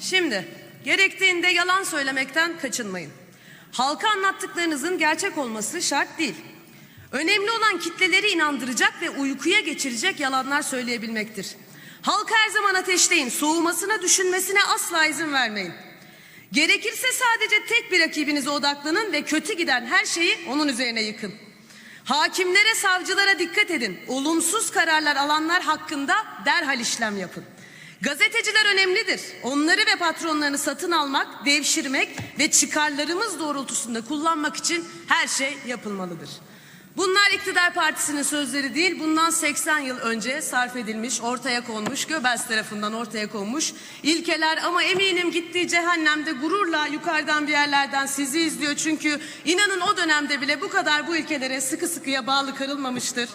Şimdi gerektiğinde yalan söylemekten kaçınmayın. Halka anlattıklarınızın gerçek olması şart değil. Önemli olan kitleleri inandıracak ve uykuya geçirecek yalanlar söyleyebilmektir. Halka her zaman ateşleyin, soğumasına, düşünmesine asla izin vermeyin. Gerekirse sadece tek bir rakibinize odaklanın ve kötü giden her şeyi onun üzerine yıkın. Hakimlere, savcılara dikkat edin. Olumsuz kararlar alanlar hakkında derhal işlem yapın. Gazeteciler önemlidir. Onları ve patronlarını satın almak, devşirmek ve çıkarlarımız doğrultusunda kullanmak için her şey yapılmalıdır. Bunlar iktidar partisinin sözleri değil, bundan 80 yıl önce sarf edilmiş, ortaya konmuş, Göbels tarafından ortaya konmuş ilkeler ama eminim gittiği cehennemde gururla yukarıdan bir yerlerden sizi izliyor. Çünkü inanın o dönemde bile bu kadar bu ilkelere sıkı sıkıya bağlı karılmamıştır.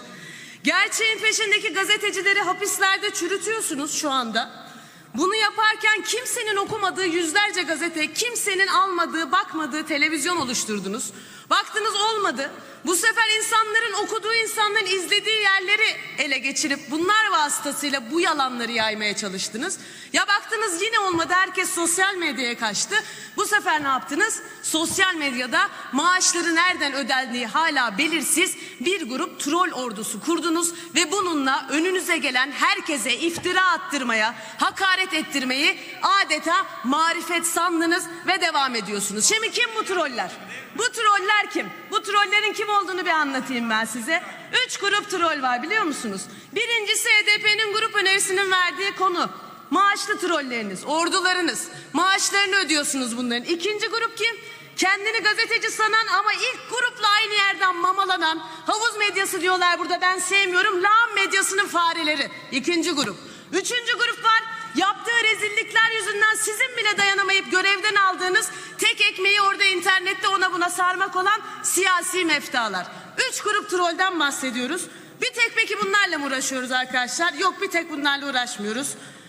Gerçeğin peşindeki gazetecileri hapislerde çürütüyorsunuz şu anda. Bunu yaparken kimsenin okumadığı yüzlerce gazete, kimsenin almadığı, bakmadığı televizyon oluşturdunuz. Baktınız olmadı. Bu sefer insanların okuduğu, insanların izlediği yerleri ele geçirip bunlar vasıtasıyla bu yalanları yaymaya çalıştınız. Ya baktınız yine olmadı, herkes sosyal medyaya kaçtı. Bu sefer ne yaptınız? Sosyal medyada maaşları nereden ödendiği hala belirsiz bir grup troll ordusu kurdunuz ve bununla önünüze gelen herkese iftira attırmaya, hakaret ettirmeyi adeta marifet sandınız ve devam ediyorsunuz. Şimdi kim bu troller? Bu troller kim? Bu trollerin kim olduğunu bir anlatayım ben size. Üç grup troll var biliyor musunuz? Birincisi HDP'nin grup önerisinin verdiği konu. Maaşlı trolleriniz, ordularınız. Maaşlarını ödüyorsunuz bunların. İkinci grup kim? Kendini gazeteci sanan ama ilk grupla aynı yerden mamalanan havuz medyası diyorlar burada ben sevmiyorum. Lağım medyasının fareleri. İkinci grup. Üçüncü grup var. Yaptığı rezillikler yüzünden sizin bile dayanamayıp görevden aldığınız tek ekmeği orada internette ona buna sarmak olan siyasi meftalar. Üç grup trollden bahsediyoruz. Bir tek peki bunlarla mı uğraşıyoruz arkadaşlar? Yok bir tek bunlarla uğraşmıyoruz.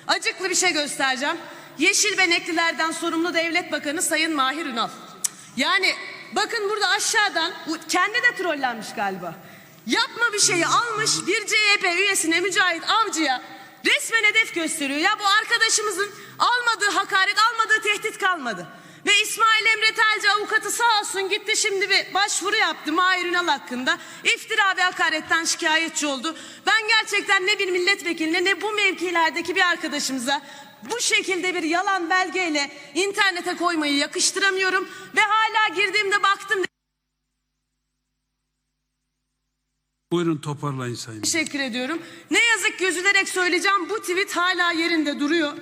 Acıklı bir şey göstereceğim. Yeşil Beneklilerden sorumlu Devlet Bakanı Sayın Mahir Ünal. Yani bakın burada aşağıdan kendi de trollenmiş galiba. Yapma bir şeyi almış bir CHP üyesine Mücahit Avcı'ya resmen hedef gösteriyor. Ya bu arkadaşımızın almadığı hakaret almadığı tehdit kalmadı. Ve İsmail Emre Telci avukatı sağ olsun gitti şimdi bir başvuru yaptı Mahir Ünal hakkında. İftira ve hakaretten şikayetçi oldu. Ben gerçekten ne bir milletvekiline ne bu mevkilerdeki bir arkadaşımıza bu şekilde bir yalan belgeyle internete koymayı yakıştıramıyorum. Ve hala girdiğimde baktım Buyurun toparlayın sayın. Teşekkür ediyorum. Ne yazık ki üzülerek söyleyeceğim bu tweet hala yerinde duruyor.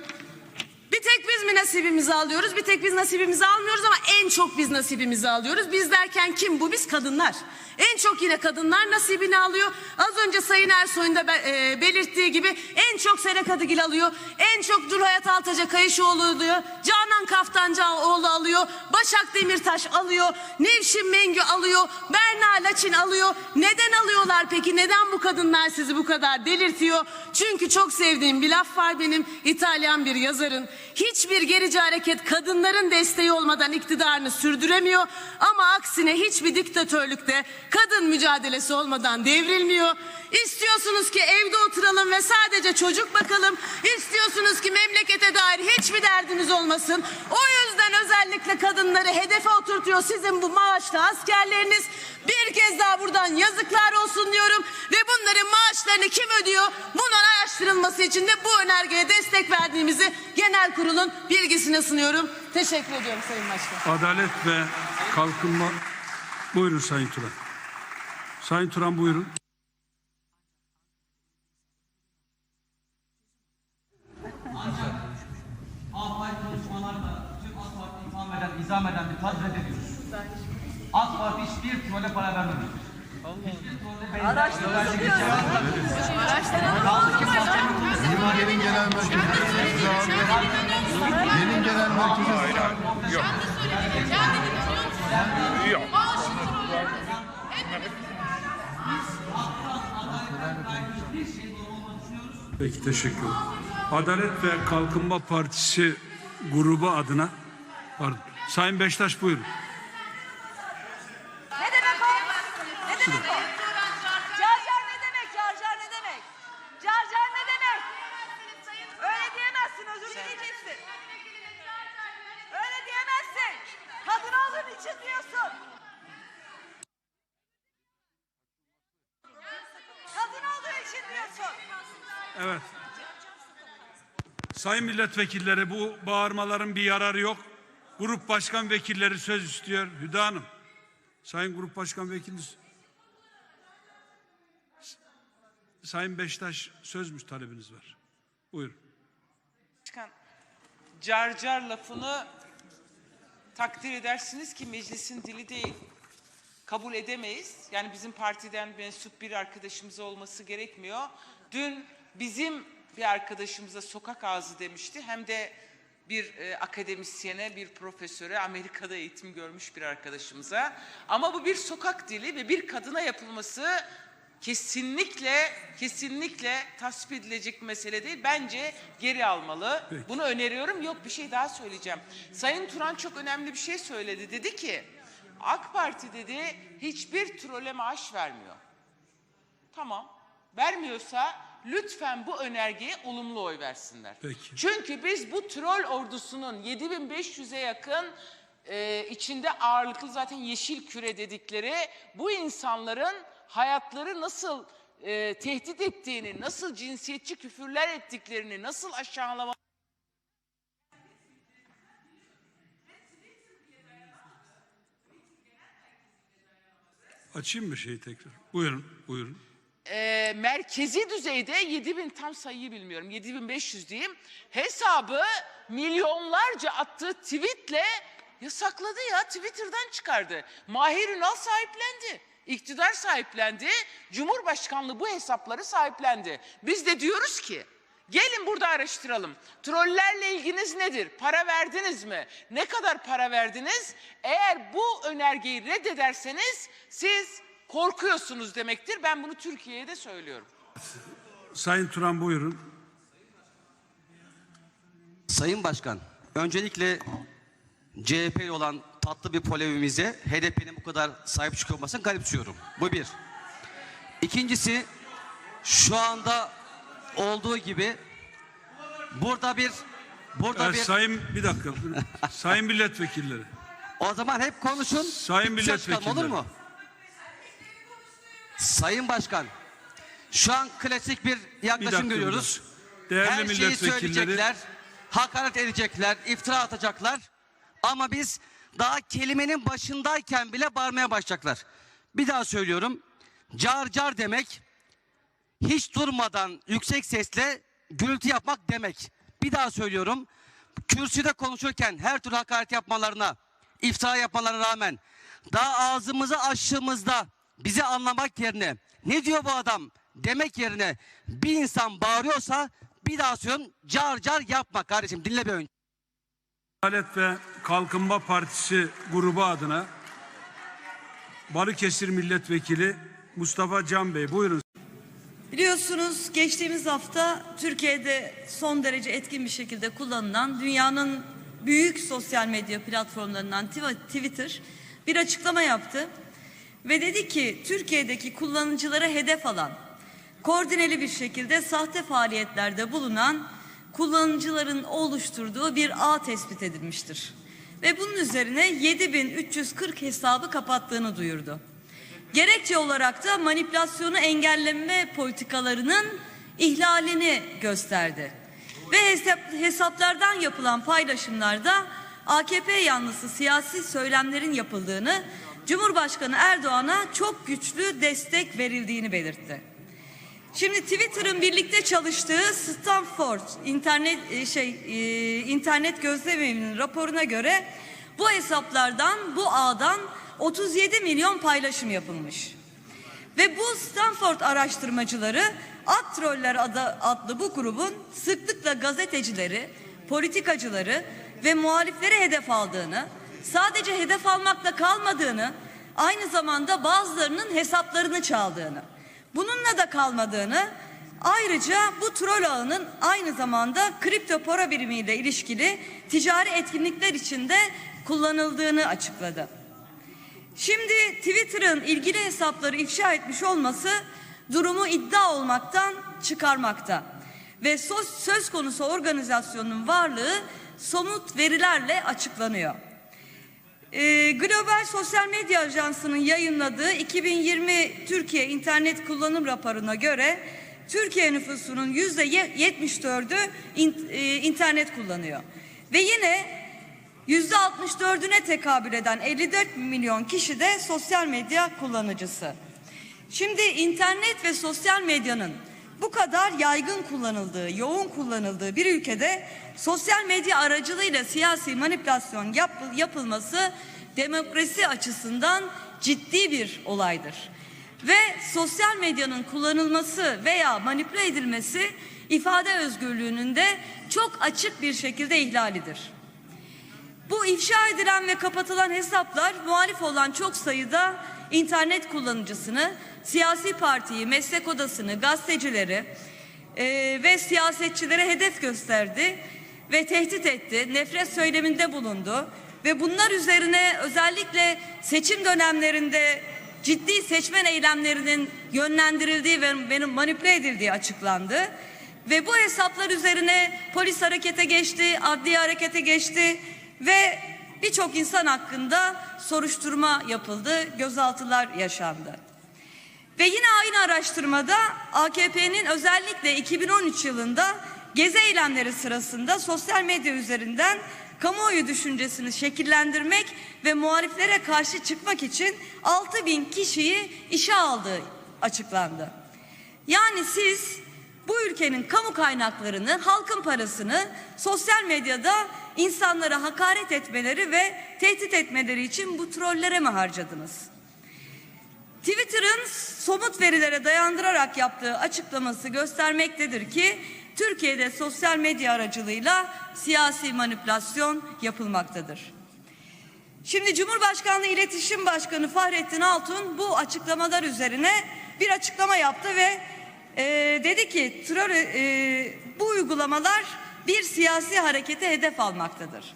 Bir tek biz mi nasibimizi alıyoruz? Bir tek biz nasibimizi almıyoruz ama en çok biz nasibimizi alıyoruz. Biz derken kim bu? Biz kadınlar. En çok yine kadınlar nasibini alıyor. Az önce Sayın Ersoy'un da e, belirttiği gibi en çok Sere Kadıgil alıyor. En çok Durhayat Altaca Kayışoğlu alıyor. Canan Kaftancıoğlu alıyor. Başak Demirtaş alıyor. Nevşin Mengü alıyor. Berna Laçin alıyor. Neden alıyorlar peki? Neden bu kadınlar sizi bu kadar delirtiyor? Çünkü çok sevdiğim bir laf var benim İtalyan bir yazarın. Hiçbir gerici hareket kadınların desteği olmadan iktidarını sürdüremiyor. Ama aksine hiçbir diktatörlükte kadın mücadelesi olmadan devrilmiyor. İstiyorsunuz ki evde oturalım ve sadece çocuk bakalım. İstiyorsunuz ki memlekete dair hiçbir derdiniz olmasın. O yüzden özellikle kadınları hedefe oturtuyor sizin bu maaşlı askerleriniz. Bir kez daha buradan yazıklar olsun diyorum ve bunların maaşlarını kim ödüyor? Bunun araştırılması için de bu önergeye destek verdiğimizi genel kurulun bilgisine sunuyorum. Teşekkür ediyorum Sayın Başkan. Adalet ve Kalkınma... Buyurun Sayın Turan. Sayın Turan buyurun. AK Parti konuşmalarla tüm AK Parti itham eden, izam eden bir tat reddediyoruz. AK Parti hiçbir trole para vermemiştir. Hiçbir trolle benzer. Araştırıyoruz. Gelin genel merkezi. Gelin genel merkezi. Peki teşekkür ederim. Adalet ve Kalkınma Partisi grubu adına pardon. Sayın Beştaş buyurun. Ne demek o? Ne demek o? Carcar ne demek? Carcar ne demek? Carcar ne demek? Öyle diyemezsin, özür dileyeceksin. Evet. Sayın milletvekilleri bu bağırmaların bir yararı yok. Grup başkan vekilleri söz istiyor. Hüda Hanım. Sayın Grup Başkan Vekiliniz. Sayın Beştaş söz mü talebiniz var? Buyurun. Başkan, car car lafını takdir edersiniz ki meclisin dili değil. Kabul edemeyiz. Yani bizim partiden mensup bir arkadaşımız olması gerekmiyor. Dün bizim bir arkadaşımıza sokak ağzı demişti. Hem de bir e, akademisyene, bir profesöre, Amerika'da eğitim görmüş bir arkadaşımıza. Ama bu bir sokak dili ve bir kadına yapılması kesinlikle kesinlikle tasvip edilecek mesele değil. Bence geri almalı. Bunu öneriyorum. Yok bir şey daha söyleyeceğim. Sayın Turan çok önemli bir şey söyledi. Dedi ki AK Parti dedi hiçbir trole maaş vermiyor. Tamam. Vermiyorsa lütfen bu önergeye olumlu oy versinler. Peki. Çünkü biz bu troll ordusunun 7500'e yakın e, içinde ağırlıklı zaten yeşil küre dedikleri bu insanların hayatları nasıl e, tehdit ettiğini, nasıl cinsiyetçi küfürler ettiklerini, nasıl aşağılama Açayım mı şeyi tekrar? Buyurun, buyurun. Merkezi düzeyde 7000 tam sayıyı bilmiyorum 7500 diyeyim hesabı milyonlarca attığı tweetle yasakladı ya Twitter'dan çıkardı. Mahir Ünal sahiplendi. İktidar sahiplendi. Cumhurbaşkanlığı bu hesapları sahiplendi. Biz de diyoruz ki gelin burada araştıralım. Trollerle ilginiz nedir? Para verdiniz mi? Ne kadar para verdiniz? Eğer bu önergeyi reddederseniz siz korkuyorsunuz demektir. Ben bunu Türkiye'ye de söylüyorum. Sayın Turan buyurun. Sayın Başkan, öncelikle CHP olan tatlı bir polemimize HDP'nin bu kadar sahip çıkıyor olmasını garipsiyorum. Bu bir. İkincisi, şu anda olduğu gibi burada bir burada Ee, bir sayın bir dakika. sayın milletvekilleri. o zaman hep konuşun. Sayın kalma, olur milletvekilleri. mu? Sayın Başkan, şu an klasik bir yaklaşım bir görüyoruz. Değerli Her şeyi söyleyecekler, hakaret edecekler, iftira atacaklar. Ama biz daha kelimenin başındayken bile bağırmaya başlayacaklar. Bir daha söylüyorum. Car car demek hiç durmadan yüksek sesle gürültü yapmak demek. Bir daha söylüyorum. Kürsüde konuşurken her türlü hakaret yapmalarına, iftira yapmalarına rağmen daha ağzımızı açtığımızda bizi anlamak yerine ne diyor bu adam demek yerine bir insan bağırıyorsa bir daha söylüyorum car car yapma kardeşim dinle bir önce. Adalet ve Kalkınma Partisi grubu adına Balıkesir Milletvekili Mustafa Can Bey buyurun. Biliyorsunuz geçtiğimiz hafta Türkiye'de son derece etkin bir şekilde kullanılan dünyanın büyük sosyal medya platformlarından Twi- Twitter bir açıklama yaptı. Ve dedi ki Türkiye'deki kullanıcılara hedef alan, koordineli bir şekilde sahte faaliyetlerde bulunan kullanıcıların oluşturduğu bir ağ tespit edilmiştir. Ve bunun üzerine 7340 hesabı kapattığını duyurdu. Gerekçe olarak da manipülasyonu engelleme politikalarının ihlalini gösterdi. Ve hesap, hesaplardan yapılan paylaşımlarda AKP yanlısı siyasi söylemlerin yapıldığını, Cumhurbaşkanı Erdoğan'a çok güçlü destek verildiğini belirtti. Şimdi Twitter'ın birlikte çalıştığı Stanford internet e, şey e, internet gözlemevinin raporuna göre bu hesaplardan bu ağdan 37 milyon paylaşım yapılmış. Ve bu Stanford araştırmacıları At Troller adlı bu grubun sıklıkla gazetecileri, politikacıları ve muhalifleri hedef aldığını, sadece hedef almakla kalmadığını, aynı zamanda bazılarının hesaplarını çaldığını, bununla da kalmadığını, ayrıca bu troll ağının aynı zamanda kripto para birimiyle ilişkili ticari etkinlikler için de kullanıldığını açıkladı. Şimdi Twitter'ın ilgili hesapları ifşa etmiş olması durumu iddia olmaktan çıkarmakta. Ve söz konusu organizasyonun varlığı somut verilerle açıklanıyor. Ee, Global Sosyal Medya Ajansı'nın yayınladığı 2020 Türkiye İnternet Kullanım Raporu'na göre Türkiye nüfusunun yüzde 74'ü in- e, internet kullanıyor. Ve yine yüzde 64'üne tekabül eden 54 milyon kişi de sosyal medya kullanıcısı. Şimdi internet ve sosyal medyanın bu kadar yaygın kullanıldığı, yoğun kullanıldığı bir ülkede sosyal medya aracılığıyla siyasi manipülasyon yap- yapılması demokrasi açısından ciddi bir olaydır. Ve sosyal medyanın kullanılması veya manipüle edilmesi ifade özgürlüğünün de çok açık bir şekilde ihlalidir. Bu ifşa edilen ve kapatılan hesaplar muhalif olan çok sayıda internet kullanıcısını, siyasi partiyi, meslek odasını, gazetecileri e, ve siyasetçilere hedef gösterdi ve tehdit etti, nefret söyleminde bulundu ve bunlar üzerine özellikle seçim dönemlerinde ciddi seçmen eylemlerinin yönlendirildiği ve manipüle edildiği açıklandı. Ve bu hesaplar üzerine polis harekete geçti, adli harekete geçti ve birçok insan hakkında soruşturma yapıldı, gözaltılar yaşandı. Ve yine aynı araştırmada AKP'nin özellikle 2013 yılında gezi eylemleri sırasında sosyal medya üzerinden kamuoyu düşüncesini şekillendirmek ve muhaliflere karşı çıkmak için 6 bin kişiyi işe aldığı açıklandı. Yani siz bu ülkenin kamu kaynaklarını, halkın parasını sosyal medyada insanlara hakaret etmeleri ve tehdit etmeleri için bu trollere mi harcadınız? Twitter'ın somut verilere dayandırarak yaptığı açıklaması göstermektedir ki Türkiye'de sosyal medya aracılığıyla siyasi manipülasyon yapılmaktadır. Şimdi Cumhurbaşkanlığı İletişim Başkanı Fahrettin Altun bu açıklamalar üzerine bir açıklama yaptı ve e, dedi ki terör, e, bu uygulamalar bir siyasi harekete hedef almaktadır.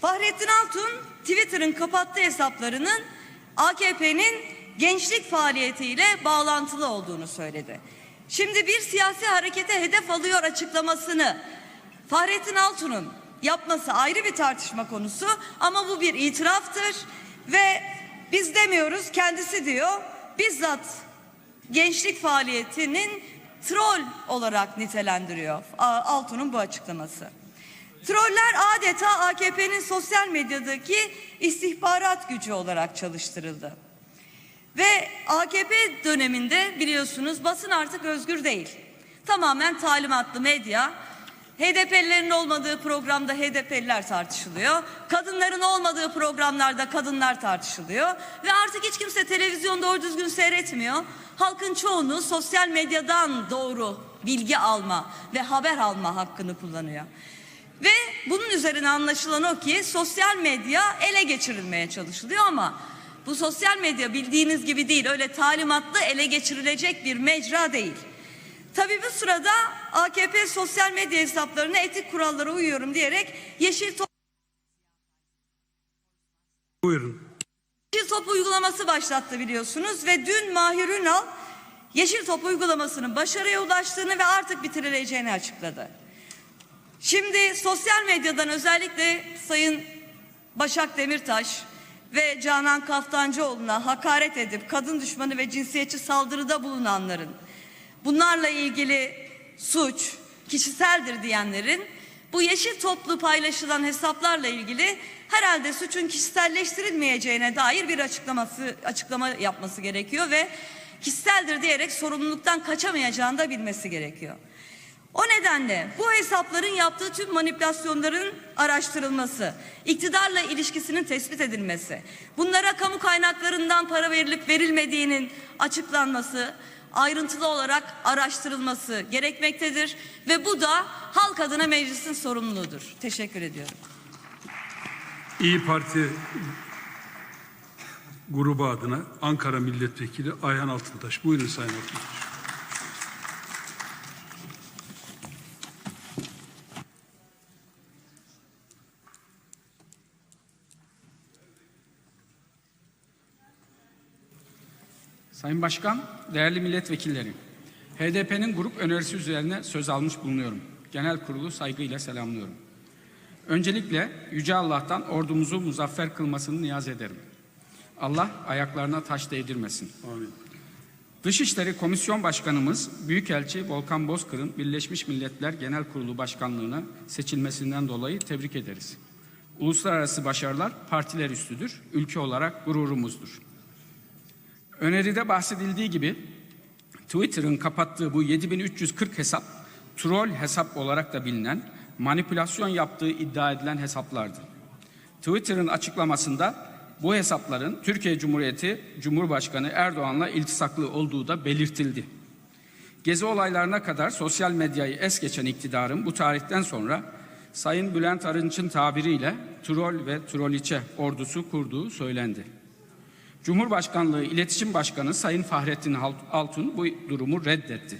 Fahrettin Altun Twitter'ın kapattığı hesaplarının AKP'nin gençlik faaliyetiyle bağlantılı olduğunu söyledi. Şimdi bir siyasi harekete hedef alıyor açıklamasını Fahrettin Altun'un yapması ayrı bir tartışma konusu ama bu bir itiraftır ve biz demiyoruz kendisi diyor bizzat gençlik faaliyetinin troll olarak nitelendiriyor Altun'un bu açıklaması. Troller adeta AKP'nin sosyal medyadaki istihbarat gücü olarak çalıştırıldı. Ve AKP döneminde biliyorsunuz basın artık özgür değil. Tamamen talimatlı medya. HDP'lilerin olmadığı programda HDP'liler tartışılıyor. Kadınların olmadığı programlarda kadınlar tartışılıyor. Ve artık hiç kimse televizyon doğru düzgün seyretmiyor. Halkın çoğunu sosyal medyadan doğru bilgi alma ve haber alma hakkını kullanıyor. Ve bunun üzerine anlaşılan o ki sosyal medya ele geçirilmeye çalışılıyor ama bu sosyal medya bildiğiniz gibi değil. Öyle talimatlı ele geçirilecek bir mecra değil. Tabii bu sırada AKP sosyal medya hesaplarına etik kurallara uyuyorum diyerek Yeşil Top, Buyurun. Yeşil Top uygulaması başlattı biliyorsunuz ve dün Mahir Ünal Yeşil Top uygulamasının başarıya ulaştığını ve artık bitirileceğini açıkladı. Şimdi sosyal medyadan özellikle Sayın Başak Demirtaş ve Canan Kaftancıoğlu'na hakaret edip kadın düşmanı ve cinsiyetçi saldırıda bulunanların bunlarla ilgili suç kişiseldir diyenlerin bu yeşil toplu paylaşılan hesaplarla ilgili herhalde suçun kişiselleştirilmeyeceğine dair bir açıklaması açıklama yapması gerekiyor ve kişiseldir diyerek sorumluluktan kaçamayacağını da bilmesi gerekiyor. O nedenle bu hesapların yaptığı tüm manipülasyonların araştırılması, iktidarla ilişkisinin tespit edilmesi, bunlara kamu kaynaklarından para verilip verilmediğinin açıklanması, ayrıntılı olarak araştırılması gerekmektedir ve bu da halk adına meclisin sorumluluğudur. Teşekkür ediyorum. İyi Parti grubu adına Ankara Milletvekili Ayhan Altıntaş. Buyurun Sayın Altıntaş. Sayın Başkan, değerli milletvekilleri, HDP'nin grup önerisi üzerine söz almış bulunuyorum. Genel kurulu saygıyla selamlıyorum. Öncelikle Yüce Allah'tan ordumuzu muzaffer kılmasını niyaz ederim. Allah ayaklarına taş değdirmesin. Amin. Dışişleri Komisyon Başkanımız Büyükelçi Volkan Bozkır'ın Birleşmiş Milletler Genel Kurulu Başkanlığına seçilmesinden dolayı tebrik ederiz. Uluslararası başarılar partiler üstüdür, ülke olarak gururumuzdur. Öneride bahsedildiği gibi Twitter'ın kapattığı bu 7340 hesap troll hesap olarak da bilinen manipülasyon yaptığı iddia edilen hesaplardı. Twitter'ın açıklamasında bu hesapların Türkiye Cumhuriyeti Cumhurbaşkanı Erdoğan'la iltisaklı olduğu da belirtildi. Gezi olaylarına kadar sosyal medyayı es geçen iktidarın bu tarihten sonra Sayın Bülent Arınç'ın tabiriyle troll ve troliçe ordusu kurduğu söylendi. Cumhurbaşkanlığı İletişim Başkanı Sayın Fahrettin Altun bu durumu reddetti.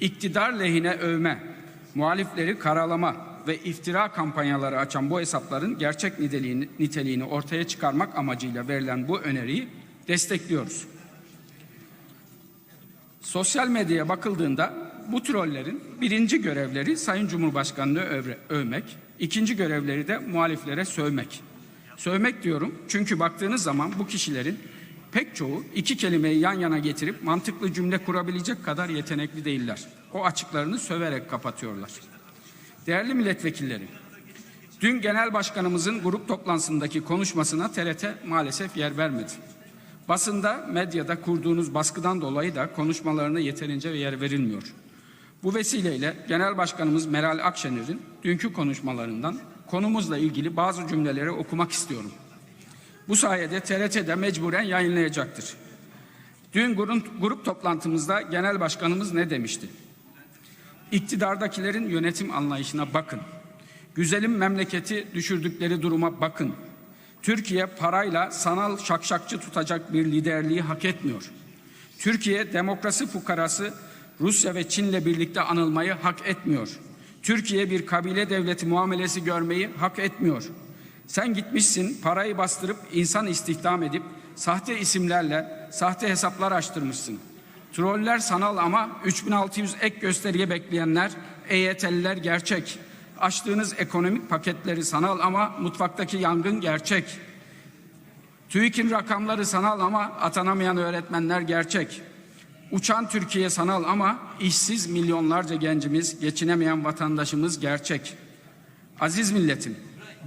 İktidar lehine övme, muhalifleri karalama ve iftira kampanyaları açan bu hesapların gerçek niteliğini, niteliğini ortaya çıkarmak amacıyla verilen bu öneriyi destekliyoruz. Sosyal medyaya bakıldığında bu trollerin birinci görevleri Sayın Cumhurbaşkanı'nı övmek, ikinci görevleri de muhaliflere sövmek. Sövmek diyorum çünkü baktığınız zaman bu kişilerin pek çoğu iki kelimeyi yan yana getirip mantıklı cümle kurabilecek kadar yetenekli değiller. O açıklarını söverek kapatıyorlar. Değerli milletvekilleri, dün genel başkanımızın grup toplantısındaki konuşmasına TRT maalesef yer vermedi. Basında, medyada kurduğunuz baskıdan dolayı da konuşmalarına yeterince yer verilmiyor. Bu vesileyle Genel Başkanımız Meral Akşener'in dünkü konuşmalarından konumuzla ilgili bazı cümleleri okumak istiyorum. Bu sayede TRT'de mecburen yayınlayacaktır. Dün grup, toplantımızda Genel Başkanımız ne demişti? İktidardakilerin yönetim anlayışına bakın. Güzelim memleketi düşürdükleri duruma bakın. Türkiye parayla sanal şakşakçı tutacak bir liderliği hak etmiyor. Türkiye demokrasi fukarası Rusya ve Çin'le birlikte anılmayı hak etmiyor. Türkiye bir kabile devleti muamelesi görmeyi hak etmiyor. Sen gitmişsin parayı bastırıp insan istihdam edip sahte isimlerle sahte hesaplar açtırmışsın. Troller sanal ama 3600 ek gösteriye bekleyenler EYT'liler gerçek. Açtığınız ekonomik paketleri sanal ama mutfaktaki yangın gerçek. TÜİK'in rakamları sanal ama atanamayan öğretmenler gerçek. Uçan Türkiye sanal ama işsiz milyonlarca gencimiz, geçinemeyen vatandaşımız gerçek. Aziz milletim,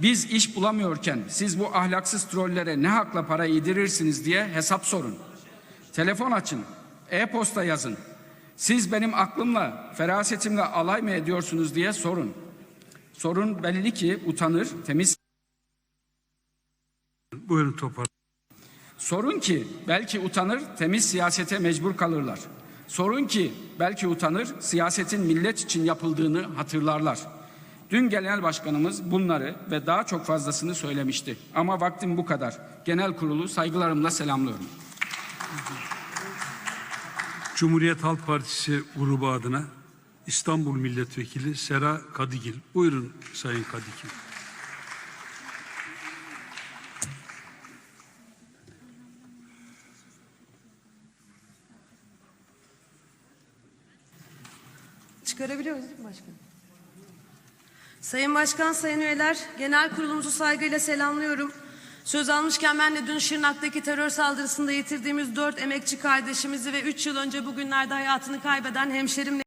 biz iş bulamıyorken siz bu ahlaksız trollere ne hakla para yedirirsiniz diye hesap sorun. Telefon açın, e-posta yazın. Siz benim aklımla, ferasetimle alay mı ediyorsunuz diye sorun. Sorun belli ki utanır, temiz. Buyurun topar. Sorun ki belki utanır, temiz siyasete mecbur kalırlar. Sorun ki belki utanır, siyasetin millet için yapıldığını hatırlarlar. Dün genel başkanımız bunları ve daha çok fazlasını söylemişti. Ama vaktim bu kadar. Genel kurulu saygılarımla selamlıyorum. Cumhuriyet Halk Partisi grubu adına İstanbul Milletvekili Sera Kadigil. Buyurun Sayın Kadigil. Çıkarabiliyoruz değil mi başkan? Sayın Başkan, Sayın Üyeler, genel kurulumuzu saygıyla selamlıyorum. Söz almışken ben de dün Şırnak'taki terör saldırısında yitirdiğimiz dört emekçi kardeşimizi ve üç yıl önce bugünlerde hayatını kaybeden hemşerimle